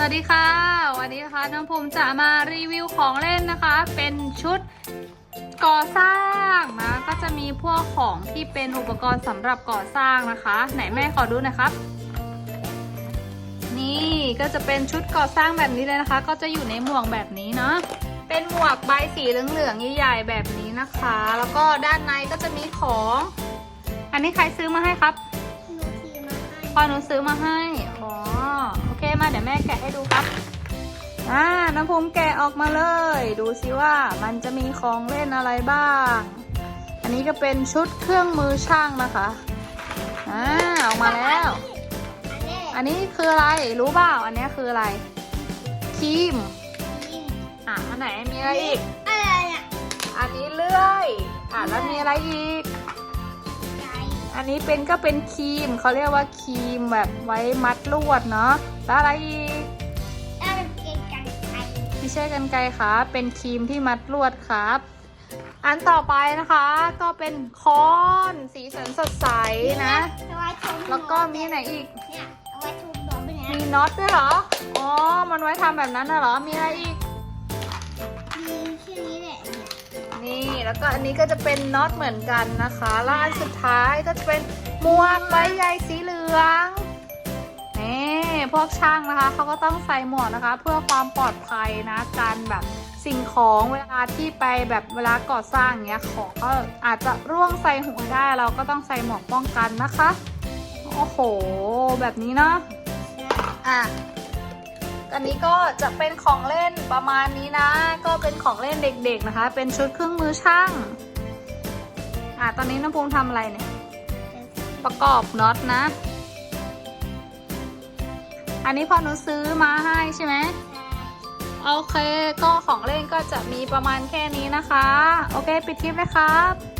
วัสดีค่ะ วันนี้นะคะน้องภูมิจะมารีวิวของเล่นนะคะ เป็นชุดก่อสร้างนะก็จะมีพวกของที่เป็นอุปกรณ์สำหรับก่อสร้างนะคะ ไหนแม่ขอดูหน่อยครับ นี่ก็จะเป็นชุดก่อสร้างแบบนี้เลยนะคะ ก็จะอยู่ในหมวกแบบนี้เนาะเป็นหมวกใบสีเหลืองๆใหญ่ๆแบบนี้นะคะ แล้วก็ด้านในก็จะมีของ อันนี้ใครซื้อมาให้ครับหนูทีมาให้พอหนูซื้อมาให้อ๋อโอเค มาเดี๋ยวแม่แกะให้ดูครับ อ่า น้ำภูมิแกะออกมาเลย ดูสิว่ามันจะมีของเล่นอะไรบ้าง อันนี้ก็เป็นชุดเครื่องมือช่างนะคะ อ่า ออกมาแล้ว อันนี้อันนี้คืออะไร รู้เปล่า อันนี้คืออะไร ครีมยิงอะ อันไหนมีอะไรอีก อะไรเนี่ยอันนี้เลื่อย อะ แล้วมีอะไรอีกใจ อันนี้เป็นก็เป็นครีมเขาเรียกว่าครีมแบบไว้มัดลวดเนาะแล้วอะไรอีกแล้วเป็นเกงกันไกรไม่ใช่กันไกรครับเป็นครีมที่มัดลวดครับ อันต่อไปนะคะก็เป็นคอนสีสันสดใสนะ เอาไว้ชมแล้วก็มีไหนอีก เนี่ยเอาไว้ชมดอกเป็นไงมีน็อตด้วยเหรอ อ๋อ มันไว้ทำแบบนั้นน่ะเหรอ มีอะไรอีก มีแค่นี้แหละเนี่ย แล้วก็อันนี้ก็จะเป็นน็อตเหมือนกันนะคะแล้วอันสุดท้ายก็จะเป็นหมวกใบใยสีเหลืองนี่พวกช่างนะคะเขาก็ต้องใส่หมวกนะคะ เพื่อความปลอดภัยนะการแบบสิ่งของเวลาที่ไปแบบเวลาก่อสร้างเงี้ยของก็อาจจะร่วงใส่หัวได้เราก็ต้องใส่หมวกป้องกันนะคะ โอ้โห แบบนี้เนาะอะ อันนี้ก็จะเป็นของเล่นประมาณนี้นะ ก็เป็นของเล่นเด็กๆนะคะ เป็นชุดเครื่องมือช่างอะตอนนี้น้ำภูมิทำอะไรเนี่ย ประกอบน็อตนะ อันนี้พอหนูซื้อมาให้ใช่ไหมโอเค ก็ของเล่นก็จะมีประมาณแค่นี้นะคะ โอเค ปิดคลิปเลยครับ